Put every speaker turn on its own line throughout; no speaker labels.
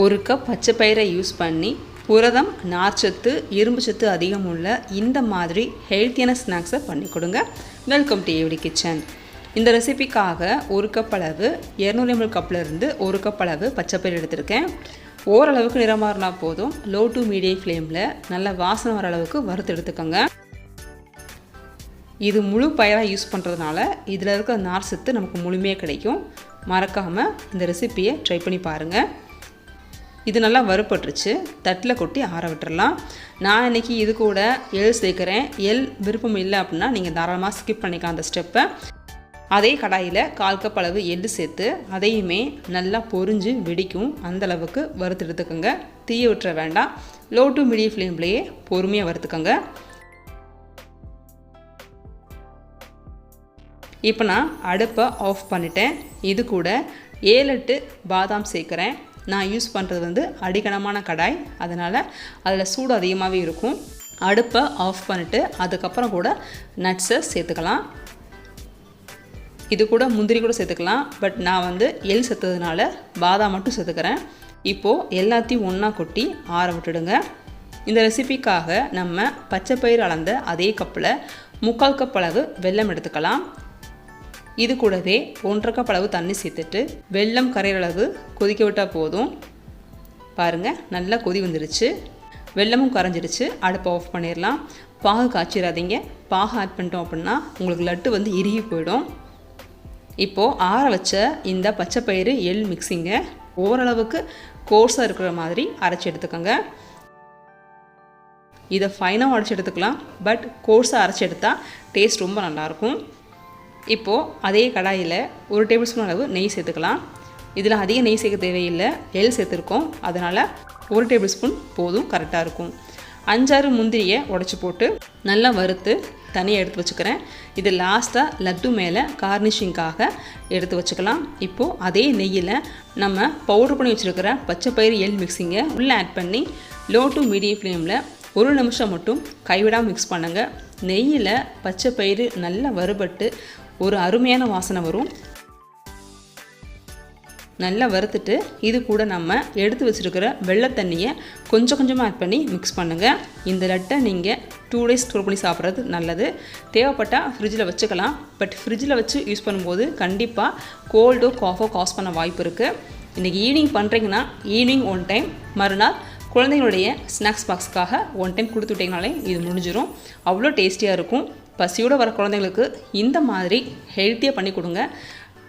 ஒரு கப் பச்சை பயிரை யூஸ் பண்ணி புரதம் நார்ச்சத்து இரும்பு சத்து அதிகம் உள்ள இந்த மாதிரி ஹெல்த்தியான ஸ்நாக்ஸை பண்ணி கொடுங்க. வெல்கம் டு ஏவிடி கிச்சன் இந்த ரெசிபிக்காக ஒரு கப் அளவு இரநூறு எம்எல் கப்பிலிருந்து ஒரு கப் அளவு பச்சைப்பயிறு எடுத்திருக்கேன். ஓரளவுக்கு நிறமாறினா போதும். லோ டு மீடியம் ஃப்ளேமில் நல்ல வாசனை வர அளவுக்கு வறுத்து எடுத்துக்கோங்க. இது முழு பயிராக யூஸ் பண்ணுறதுனால இதில் இருக்கிற நார் சத்து நமக்கு முழுமையாக கிடைக்கும். மறக்காமல் இந்த ரெசிப்பியை ட்ரை பண்ணி பாருங்கள் இது நல்லா வறுப்பட்டுருச்சு தட்டில் கொட்டி ஆற விட்டுறலாம். நான் இன்றைக்கி இது கூட எள் சேர்க்குறேன். எள் விருப்பம் இல்லை அப்படின்னா நீங்கள் தாராளமாக ஸ்கிப் பண்ணிக்கலாம் அந்த ஸ்டெப்பை அதே கடாயில் கால் கப் அளவு எள்ளு சேர்த்து அதையுமே நல்லா பொறிஞ்சு வெடிக்கும். அந்த அளவுக்கு வறுத்து எடுத்துக்கோங்க. தீய விட்டுற வேண்டாம். லோ டு மீடியம் ஃப்ளேம்லேயே பொறுமையாக வறுத்துக்கோங்க. இப்போ நான் அடுப்பை ஆஃப் பண்ணிட்டேன். இது கூட ஏழு எட்டு பாதாம் சேர்க்குறேன். நான் யூஸ் பண்ணுறது வந்து அடிக்கனமான கடாய். அதனால் அதில் சூடு அதிகமாகவே இருக்கும். அடுப்பை ஆஃப் பண்ணிவிட்டு அதுக்கப்புறம் கூட நட்ஸை சேர்த்துக்கலாம். இது கூட முந்திரி கூட சேர்த்துக்கலாம். பட் நான் வந்து எள் சேர்த்ததுனால பாதாம் மட்டும் சேர்த்துக்கிறேன். இப்போது எல்லாத்தையும் ஒன்றா கொட்டி ஆற விட்டுடுங்க. இந்த ரெசிபிக்காக நம்ம பச்சை பயிர் அளந்த அதே கப்பில் முக்கால் கப் அளவு வெல்லம் எடுத்துக்கலாம். இது கூடவே ஒன்றரை கப் அளவு தண்ணி சேர்த்துட்டு வெல்லம் கரையிற அளவு கொதிக்க விட்டால் போதும். பாருங்கள் நல்லா கொதி வந்துருச்சு. வெல்லமும் கரைஞ்சிருச்சு. அடுப்பை ஆஃப் பண்ணிடலாம் பாகு காய்ச்சிடாதீங்க பாகு ஆட் பண்ணிட்டோம் அப்படின்னா உங்களுக்கு லட்டு வந்து இறுகி போயிடும். இப்போது ஆற வச்ச இந்த பச்சை பயிறு எள் மிக்சிங்கை ஓரளவுக்கு கோர்ஸாக இருக்கிற மாதிரி அரைச்சி எடுத்துக்கோங்க. இதை ஃபைனாக உடச்சி எடுத்துக்கலாம். பட் கோர்ஸாக அரைச்சி எடுத்தால் டேஸ்ட் ரொம்ப நல்லாயிருக்கும் இப்போது அதே கடாயில் ஒரு டேபிள் ஸ்பூன் அளவு நெய் சேர்த்துக்கலாம். இதில் அதிக நெய் சேர்க்க தேவையில்லை. எள் சேர்த்துருக்கோம். அதனால் ஒரு டேபிள் ஸ்பூன் போதும் கரெக்டாக இருக்கும். அஞ்சாறு முந்திரியை உடச்சி போட்டு நல்லா வறுத்து தனியாக எடுத்து வச்சுக்கிறேன். இது லாஸ்ட்டாக லட்டு மேலே கார்னிஷிங்காக எடுத்து வச்சுக்கலாம். இப்போது அதே நெய்யில் நம்ம பவுடர் பண்ணி வச்சுருக்கிற பச்சை பயிறு எள் மிக்சிங்கை உள்ளே ஆட் பண்ணி லோ டு மீடியம் ஃப்ளேமில் ஒரு நிமிஷம் மட்டும் கைவிடாமல் மிக்ஸ் பண்ணுங்கள் நெய்யில் பச்சை பயிறு நல்லா வறுபட்டு ஒரு அருமையான வாசனை வரும். நல்லா வறுத்துட்டு இது கூட நம்ம எடுத்து வச்சுருக்கிற வெள்ளை தண்ணியை கொஞ்சம் கொஞ்சமாக ஆட் பண்ணி மிக்ஸ் பண்ணுங்கள் இந்த லட்டை நீங்கள் டூ டேஸ் ஸ்டோர் பண்ணி சாப்பிட்றது நல்லது. தேவைப்பட்டால் ஃப்ரிட்ஜில் வச்சுக்கலாம். பட் ஃப்ரிட்ஜில் வச்சு யூஸ் பண்ணும்போது கண்டிப்பாக கோல்டோ காஃபோ காஸ் பண்ண வாய்ப்பு இருக்குது இன்றைக்கி ஈவினிங் பண்ணுறீங்கன்னா ஈவினிங் ஒன் டைம் மறுநாள் குழந்தைங்களுடைய ஸ்நாக்ஸ் பாக்ஸ்க்காக ஒன் டைம் கொடுத்து விட்டிங்கனாலே இது முடிஞ்சிடும் அவ்வளோ டேஸ்டியாக இருக்கும். பசியோடு வர குழந்தைங்களுக்கு இந்த மாதிரி ஹெல்த்தியாக பண்ணி கொடுங்க.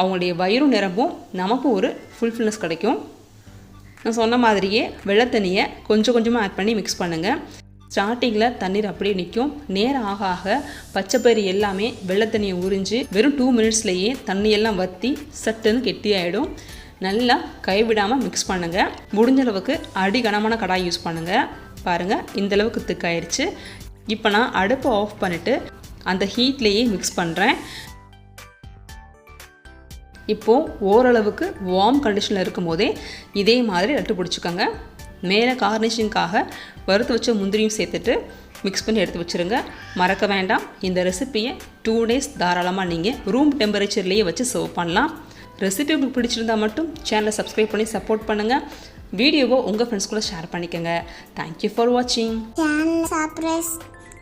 அவங்களுடைய வயிறும் நிரம்பும் நமக்கும் ஒரு ஃபுல்ஃபில்னஸ் கிடைக்கும். நான் சொன்ன மாதிரியே வெள்ளத்தண்ணியை கொஞ்சம் கொஞ்சமாக ஆட் பண்ணி மிக்ஸ் பண்ணுங்கள் ஸ்டார்டிங்கில் தண்ணீர் அப்படியே நிற்கும். நேரம் ஆக ஆக பச்சைப்பயிறு எல்லாமே வெள்ளத்தண்ணியை உறிஞ்சு வெறும் டூ மினிட்ஸ்லேயே தண்ணியெல்லாம் வற்றி சட்டுன்னு கெட்டியாயிடும். நல்லா கைவிடாமல் மிக்ஸ் பண்ணுங்கள் முடிஞ்ச அளவுக்கு அடி கனமான கடாய் யூஸ் பண்ணுங்கள் பாருங்கள் இந்தளவுக்கு திக்காயிருச்சு இப்போ நான் அடுப்பை ஆஃப் பண்ணிவிட்டு அந்த ஹீட்லேயே மிக்ஸ் பண்ணுறேன் இப்போது ஓரளவுக்கு வார்ம் கண்டிஷனில் இருக்கும் போதே இதே மாதிரி லட்டு பிடிச்சிக்கோங்க. மேலே கார்னிஷிங்காக வறுத்து வச்ச முந்திரியும் சேர்த்துட்டு மிக்ஸ் பண்ணி எடுத்து வச்சுருங்க. மறக்க வேண்டாம் இந்த ரெசிப்பியை டூ டேஸ் தாராளமாக நீங்கள் ரூம் டெம்பரேச்சர்லேயே வச்சு சர்வ் பண்ணலாம். ரெசிபி உங்களுக்கு பிடிச்சிருந்தா மட்டும் சேனலை சப்ஸ்கிரைப் பண்ணி சப்போர்ட் பண்ணுங்கள் வீடியோவை உங்கள் ஃப்ரெண்ட்ஸ் கூட ஷேர் பண்ணிக்கோங்க. தேங்க்யூ ஃபார் வாட்சிங்